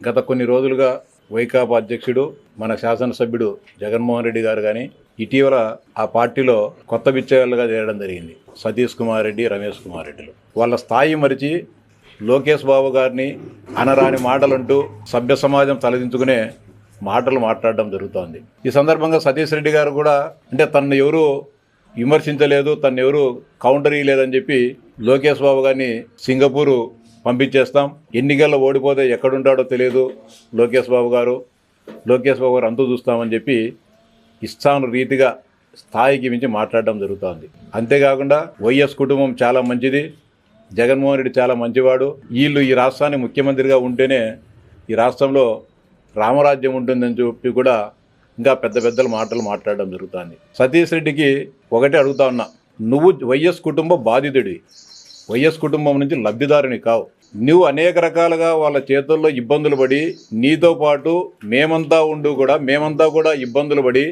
గత కొన్ని రోజులుగా వైకాపా అధ్యక్షుడు మన శాసనసభ్యుడు జగన్మోహన్ రెడ్డి గారు కానీ ఇటీవల ఆ పార్టీలో కొత్త బిచ్చగాళ్ళుగా చేరడం జరిగింది. సతీష్ కుమార్ రెడ్డి రమేష్ కుమార్ రెడ్డిలు. వాళ్ళ స్థాయి మరిచి లోకేష్ బాబు గారిని అనరాని మాటలంటూ సభ్య సమాజం తలదించుకునే మాటలు మాట్లాడడం జరుగుతోంది. ఈ సందర్భంగా సతీష్ రెడ్డి గారు కూడా అంటే తనను ఎవరు విమర్శించలేదు తను ఎవరు కౌంటర్ ఇయ్యలేదని చెప్పి లోకేష్ బాబు గారిని సింగపూరు పంపించేస్తాం. ఎన్నికల్లో ఓడిపోతే ఎక్కడుంటాడో తెలియదు లోకేష్ బాబు గారు. లోకేష్ బాబు గారు అంతు చూస్తామని చెప్పి ఇష్టాను రీతిగా స్థాయికి మించి మాట్లాడడం జరుగుతోంది. అంతేకాకుండా వైఎస్ కుటుంబం చాలా మంచిది. జగన్మోహన్ రెడ్డి చాలా మంచివాడు. వీళ్ళు ఈ రాష్ట్రాన్ని ముఖ్యమంత్రిగా ఉంటేనే ఈ రాష్ట్రంలో రామరాజ్యం ఉంటుందని చెప్పి కూడా ఇంకా పెద్ద పెద్దల మాటలు మాట్లాడడం జరుగుతుంది. సతీష్ రెడ్డికి ఒకటే అడుగుతా ఉన్నా నువ్వు వైఎస్ కుటుంబ బాధితుడివి. వైఎస్ కుటుంబం నుంచి లబ్ధిదారుని కావు. నువ్వు అనేక రకాలుగా వాళ్ళ చేతుల్లో ఇబ్బందులు పడి నీతో పాటు మేమంతా ఉండు కూడా మేమంతా కూడా ఇబ్బందులు పడి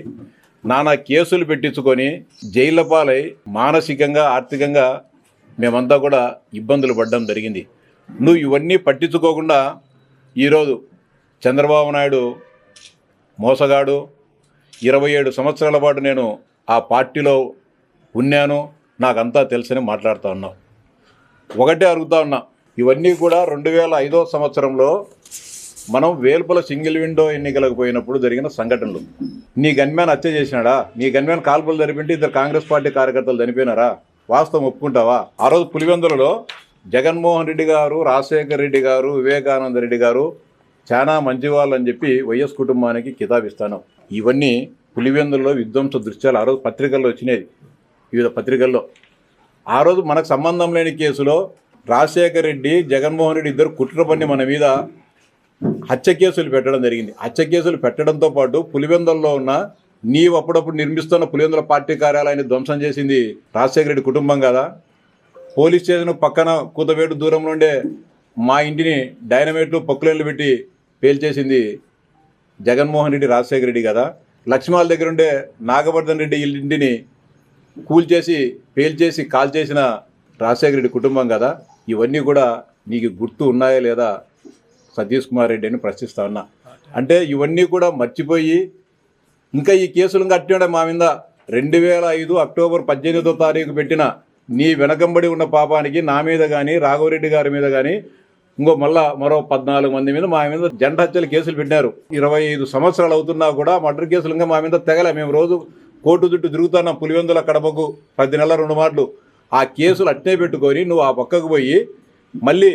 నానా కేసులు పెట్టించుకొని జైళ్ళ పాలై మానసికంగా ఆర్థికంగా మేమంతా కూడా ఇబ్బందులు పడడం జరిగింది. నువ్వు ఇవన్నీ పట్టించుకోకుండా ఈరోజు చంద్రబాబు నాయుడు మోసగాడు. ఇరవై ఏడు సంవత్సరాల పాటు నేను ఆ పార్టీలో ఉన్నాను. నాకంతా తెలుసని మాట్లాడుతూ ఉన్నావు. ఒకటే అడుగుతా ఉన్నా ఇవన్నీ కూడా రెండు వేల ఐదో సంవత్సరంలో మనం వేల్పుల సింగిల్ విండో ఎన్నికలకు పోయినప్పుడు జరిగిన సంఘటనలు. నీ గన్మ్యాన్ హత్య చేసినాడా? నీ గన్మ్యాన్ కాల్పులు జరిపింటే ఇద్దరు కాంగ్రెస్ పార్టీ కార్యకర్తలు చనిపోయినారా? వాస్తవం ఒప్పుకుంటావా? ఆ రోజు పులివెందులలో జగన్మోహన్ రెడ్డి గారు రాజశేఖర్ రెడ్డి గారు వివేకానంద రెడ్డి గారు చాలా మంచి వాళ్ళు అని చెప్పి వైఎస్ కుటుంబానికి కితాబిస్తాను. ఇవన్నీ పులివెందుల్లో విధ్వంస దృశ్యాలు ఆ రోజు పత్రికల్లో వచ్చినాయి. వివిధ పత్రికల్లో. ఆ రోజు మనకు సంబంధం లేని కేసులో రాజశేఖర్ రెడ్డి జగన్మోహన్ రెడ్డి ఇద్దరు కుట్ర పని మన మీద హత్య కేసులు పెట్టడం జరిగింది. హత్య కేసులు పెట్టడంతో పాటు పులివెందుల్లో ఉన్న నీవు అప్పుడప్పుడు నిర్మిస్తున్న పులివెందుల పార్టీ కార్యాలయాన్ని ధ్వంసం చేసింది రాజశేఖర రెడ్డి కుటుంబం కదా? పోలీస్ స్టేషన్ పక్కన కూతవేటు దూరంలో ఉండే మా ఇంటిని డైనమేట్లు పొక్కులేళ్ళు పెట్టి పేల్చేసింది జగన్మోహన్ రెడ్డి రాజశేఖర రెడ్డి కదా? లక్ష్మాల దగ్గర ఉండే నాగవర్ధన్ రెడ్డి ఇంటిని కూల్చేసి పేల్చేసి కాల్చేసిన రాజశేఖర రెడ్డి కుటుంబం కదా? ఇవన్నీ కూడా నీకు గుర్తు ఉన్నాయా లేదా? సతీష్ కుమార్ రెడ్డి అని ప్రశ్నిస్తా ఉన్నా. అంటే ఇవన్నీ కూడా మర్చిపోయి ఇంకా ఈ కేసులు ఇంకా మా మీద రెండు వేల ఐదు అక్టోబర్ పద్దెనిమిదో తారీఖు పెట్టిన నీ వెనకంబడి ఉన్న పాపానికి నా మీద కానీ రాఘవరెడ్డి గారి మీద కానీ ఇంకో మళ్ళా మరో పద్నాలుగు మంది మీద మా మీద జంట హత్యలు కేసులు పెట్టారు ఇరవై ఐదు సంవత్సరాలు అవుతున్నా కూడా మర్డర్ కేసులు ఇంకా మా మీద తెగలే. మేము రోజు కోర్టు చుట్టూ తిరుగుతున్నాం పులివెందుల కడపకు. పది నెలల రెండు మాటలు. ఆ కేసులు అట్నే పెట్టుకొని నువ్వు ఆ పక్కకు పోయి మళ్ళీ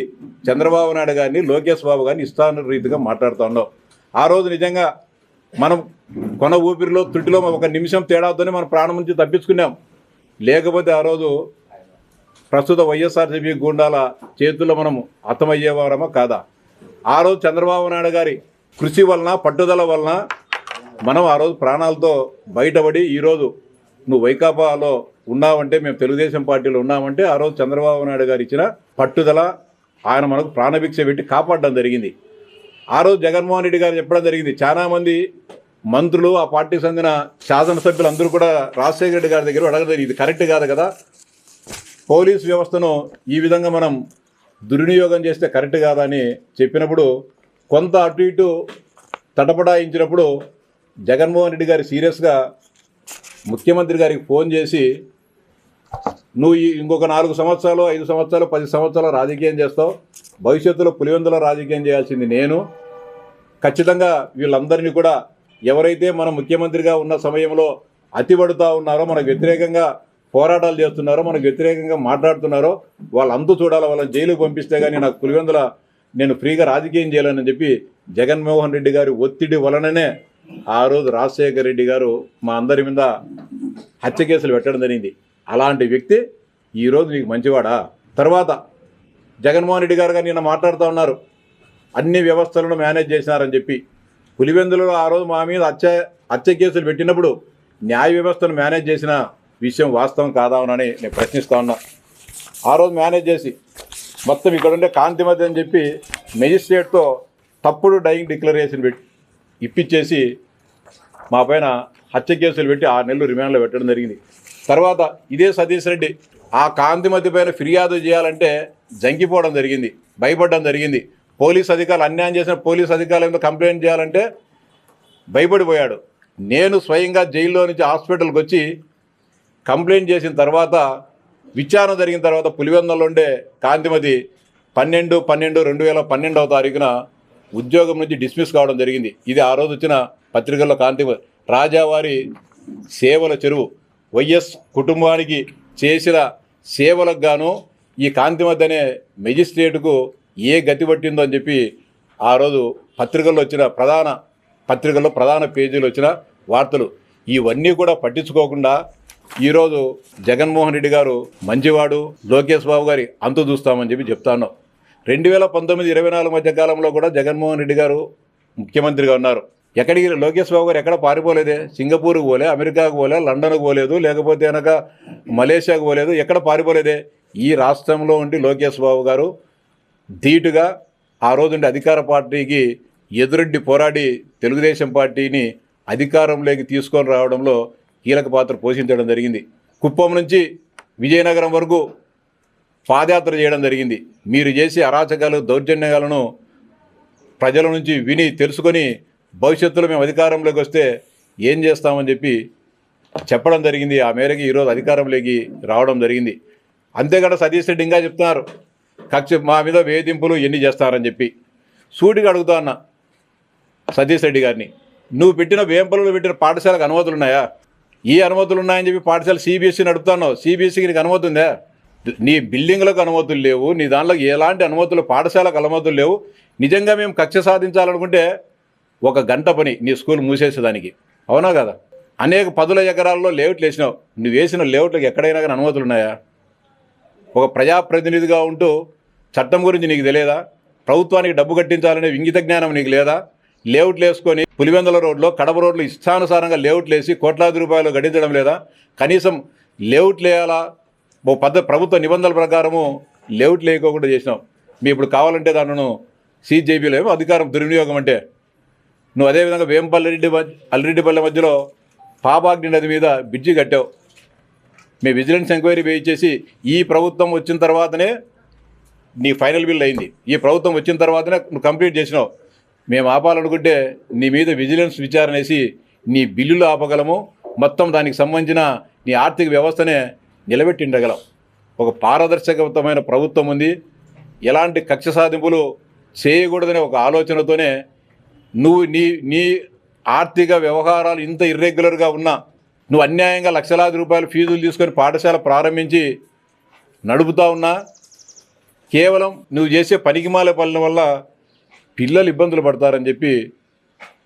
చంద్రబాబు నాయుడు గారిని లోకేష్ బాబు గారిని ఇష్టాను రీతిగా మాట్లాడుతూ ఉన్నావు. ఆ రోజు నిజంగా మనం కొన ఊపిరిలో తుట్టిలో ఒక నిమిషం తేడాతోనే మన ప్రాణం నుంచి తప్పించుకున్నాం. లేకపోతే ఆ రోజు ప్రస్తుత వైఎస్ఆర్సీపీ గుండాల చేతుల్లో మనం హతమయ్యేవారమా కాదా? ఆ రోజు చంద్రబాబు నాయుడు గారి కృషి వలన పట్టుదల వలన మనం ఆ రోజు ప్రాణాలతో బయటపడి ఈరోజు నువ్వు వైకాపాలో ఉన్నామంటే మేము తెలుగుదేశం పార్టీలో ఉన్నామంటే ఆ రోజు చంద్రబాబు నాయుడు గారు ఇచ్చిన పట్టుదల ఆయన మనకు ప్రాణభిక్ష పెట్టి కాపాడడం జరిగింది. ఆ రోజు జగన్మోహన్ రెడ్డి గారు చెప్పడం జరిగింది. చాలామంది మంత్రులు ఆ పార్టీకి చెందిన శాసనసభ్యులు అందరూ కూడా రాజశేఖర రెడ్డి గారి దగ్గర అడగడం జరిగింది. ఇది కరెక్ట్ కాదు కదా? పోలీస్ వ్యవస్థను ఈ విధంగా మనం దుర్వినియోగం చేస్తే కరెక్ట్ కాదని చెప్పినప్పుడు కొంత అటు ఇటు తటపడాయించినప్పుడు జగన్మోహన్ రెడ్డి గారు సీరియస్గా ముఖ్యమంత్రి గారికి ఫోన్ చేసి నువ్వు ఈ ఇంకొక నాలుగు సంవత్సరాలు ఐదు సంవత్సరాలు పది సంవత్సరాలు రాజకీయం చేస్తావు. భవిష్యత్తులో పులివెందుల రాజకీయం చేయాల్సింది నేను. ఖచ్చితంగా వీళ్ళందరినీ కూడా ఎవరైతే మన ముఖ్యమంత్రిగా ఉన్న సమయంలో అతిపడుతూ ఉన్నారో మనకు వ్యతిరేకంగా పోరాటాలు చేస్తున్నారో మనకు వ్యతిరేకంగా మాట్లాడుతున్నారో వాళ్ళంతా చూడాలి. వాళ్ళని జైలుకు పంపిస్తే కానీ నాకు పులివెందుల నేను ఫ్రీగా రాజకీయం చేయాలని చెప్పి జగన్మోహన్ రెడ్డి గారి ఒత్తిడి వలననే ఆ రోజు రాజశేఖర్ రెడ్డి గారు మా అందరి మీద హత్య కేసులు పెట్టడం జరిగింది. అలాంటి వ్యక్తి ఈరోజు నీకు మంచివాడా? తర్వాత జగన్మోహన్ రెడ్డి గారు గారు నిన్న మాట్లాడుతూ ఉన్నారు. అన్ని వ్యవస్థలను మేనేజ్ చేసినారని చెప్పి. పులివెందులలో ఆ రోజు మా మీద హత్య హత్య కేసులు పెట్టినప్పుడు న్యాయ వ్యవస్థను మేనేజ్ చేసిన విషయం వాస్తవం కాదా అని నేను ప్రశ్నిస్తూ ఉన్నా. ఆ రోజు మేనేజ్ చేసి మొత్తం ఇక్కడ ఉండే కాంతిమతి అని చెప్పి మెజిస్ట్రేట్తో తప్పుడు డైయింగ్ డిక్లరేషన్ పెట్టి ఇప్పించేసి మా పైన హత్య కేసులు పెట్టి ఆరు నెలలు రిమాండ్లో పెట్టడం జరిగింది. తర్వాత ఇదే సతీష్ రెడ్డి ఆ కాంతిమతి పైన ఫిర్యాదు చేయాలంటే జంకిపోవడం జరిగింది భయపడడం జరిగింది. పోలీస్ అధికారులు అన్యాయం చేసిన పోలీస్ అధికారుల మీద కంప్లైంట్ చేయాలంటే భయపడిపోయాడు. నేను స్వయంగా జైల్లో నుంచి హాస్పిటల్కి వచ్చి కంప్లైంట్ చేసిన తర్వాత విచారణ జరిగిన తర్వాత పులివెందులో ఉండే కాంతిమతి పన్నెండు పన్నెండు రెండు వేల పన్నెండవ తారీఖున ఉద్యోగం నుంచి డిస్మిస్ కావడం జరిగింది. ఇది ఆ రోజు వచ్చిన పత్రికల్లో కాంతి రాజావారి సేవల చెరువు. వైఎస్ కుటుంబానికి చేసిన సేవలకు గాను ఈ కాంతిమతి అనే మెజిస్ట్రేటుకు ఏ గతి పట్టిందో అని చెప్పి ఆ రోజు పత్రికల్లో వచ్చిన ప్రధాన పత్రికల్లో ప్రధాన పేజీలు వచ్చిన వార్తలు. ఇవన్నీ కూడా పట్టించుకోకుండా ఈరోజు జగన్మోహన్ రెడ్డి గారు మంచివాడు లోకేష్ బాబు గారి అంతు చూస్తామని చెప్పి చెప్తాను రెండు వేల పంతొమ్మిది ఇరవై నాలుగు మధ్య కాలంలో కూడా జగన్మోహన్ రెడ్డి గారు ముఖ్యమంత్రిగా ఉన్నారు. ఎక్కడికి లోకేష్ బాబు గారు ఎక్కడ పారిపోలేదే? సింగపూర్కి పోలే అమెరికాకు పోలే లండన్కు పోలేదు లేకపోతే కనుక మలేషియాకు పోలేదు ఎక్కడ పారిపోలేదే? ఈ రాష్ట్రంలో ఉండి లోకేష్ బాబు గారు ధీటుగా ఆ రోజుండి అధికార పార్టీకి ఎదురొడ్డి పోరాడి తెలుగుదేశం పార్టీని అధికారంలోకి తీసుకొని రావడంలో కీలక పాత్ర పోషించడం జరిగింది. కుప్పం నుంచి విజయనగరం వరకు పాదయాత్ర చేయడం జరిగింది. మీరు చేసే అరాచకాలు దౌర్జన్యాలను ప్రజల నుంచి విని తెలుసుకొని భవిష్యత్తులో మేము అధికారంలోకి వస్తే ఏం చేస్తామని చెప్పి చెప్పడం జరిగింది. ఆ మేరకు ఈరోజు అధికారంలోకి రావడం జరిగింది. అంతేకాదు సతీష్ రెడ్డి ఇంకా చెప్తున్నారు కక్ష మా మీద వేధింపులు ఎన్ని చేస్తారని చెప్పి. సూటిగా అడుగుతా అన్న సతీష్ రెడ్డి గారిని నువ్వు పెట్టిన వేంపలలో పెట్టిన పాఠశాలకు అనుమతులు ఉన్నాయా? ఏ అనుమతులు ఉన్నాయని చెప్పి పాఠశాల సిబిఎస్సి నడుపుతున్నావు సిబిఎస్సికి నీకు అనుమతి ఉందా? నీ బిల్డింగ్లకు అనుమతులు లేవు నీ దాంట్లో ఎలాంటి అనుమతులు పాఠశాలకు అనుమతులు లేవు. నిజంగా మేము కక్ష సాధించాలనుకుంటే ఒక గంట పని నీ స్కూల్ మూసేసేదానికి. అవునా కదా? అనేక పదుల ఎకరాల్లో లేఅవుట్లు వేసినావు నువ్వు వేసిన లేఅవుట్లకు ఎక్కడైనా కానీ అనుమతులు ఉన్నాయా? ఒక ప్రజాప్రతినిధిగా ఉంటూ చట్టం గురించి నీకు తెలియదా? ప్రభుత్వానికి డబ్బు కట్టించాలనే ఇంగిత జ్ఞానం నీకు లేదా? లేఅవుట్లు వేసుకొని పులివెందుల రోడ్లో కడప రోడ్లు ఇష్టానుసారంగా లేఅవుట్లు వేసి కోట్లాది రూపాయలు గడించడం లేదా? కనీసం లేఅవుట్లు వేయాలా పద్ధ ప్రభుత్వ నిబంధనల ప్రకారము లేఅవుట్ లేకోకుండా చేసినాం. మీ ఇప్పుడు కావాలంటే దానిను సీజ్ ఏమో అధికారం దుర్వినియోగం అంటే. నువ్వు అదేవిధంగా వేంపల్లిరెడ్డి మధ్య అల్లిరెడ్డిపల్లి మధ్యలో పాబాగ్ని నది మీద బ్రిడ్జి కట్టావు. మీ విజిలెన్స్ ఎంక్వైరీ వేయించేసి ఈ ప్రభుత్వం వచ్చిన తర్వాతనే నీ ఫైనల్ బిల్ అయింది. ఈ ప్రభుత్వం వచ్చిన తర్వాతనే నువ్వు కంప్లీట్ చేసినావు. మేము ఆపాలనుకుంటే నీ మీద విజిలెన్స్ విచారణ వేసి నీ బిల్లులు ఆపగలము. మొత్తం దానికి సంబంధించిన నీ ఆర్థిక వ్యవస్థనే నిలబెట్టిండగలం. ఒక పారదర్శకమైన ప్రభుత్వం ఉంది. ఎలాంటి కక్ష సాధింపులు చేయకూడదనే ఒక ఆలోచనతోనే నువ్వు నీ నీ ఆర్థిక వ్యవహారాలు ఇంత ఇర్రెగ్యులర్గా ఉన్నా నువ్వు అన్యాయంగా లక్షలాది రూపాయలు ఫీజులు తీసుకొని పాఠశాల ప్రారంభించి నడుపుతా ఉన్నా కేవలం నువ్వు చేసే పనికిమాల పనుల వల్ల పిల్లలు ఇబ్బందులు పడతారని చెప్పి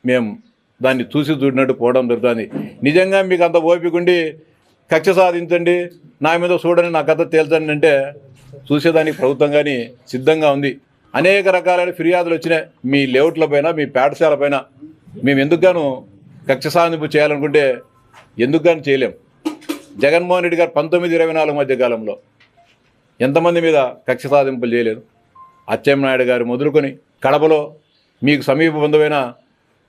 మేము దాన్ని చూసి చూడినట్టు పోవడం జరుగుతుంది. నిజంగా మీకు అంత ఓపిక ఉండి కక్ష సాధించండి నా మీద చూడండి నా కథ తేల్చండి అంటే చూసేదానికి ప్రభుత్వం కానీ సిద్ధంగా ఉంది. అనేక రకాలైన ఫిర్యాదులు వచ్చినాయి. మీ లేఅవుట్ల పైన మీ పాఠశాల పైన. మేము ఎందుకుగాను కక్ష సాధింపు చేయాలనుకుంటే ఎందుకుగాను చేయలేం. జగన్మోహన్ రెడ్డి గారు పంతొమ్మిది ఇరవై నాలుగు మధ్య కాలంలో ఎంతమంది మీద కక్ష సాధింపులు చేయలేదు. అచ్చెన్నాయుడు గారు మొదలుకొని కడపలో మీకు సమీప బంధువైన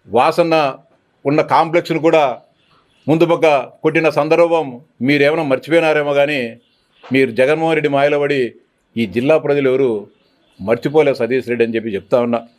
వాసన్న ఉన్న కాంప్లెక్స్ను కూడా ముందు పక్క కొట్టిన సందర్భం మీరేమైనా మర్చిపోయినారేమో కానీ మీరు జగన్మోహన్ రెడ్డి మాయలో పడి ఈ జిల్లా ప్రజలు ఎవరు మర్చిపోలేదు సతీష్ రెడ్డి అని చెప్పి చెప్తా ఉన్నా.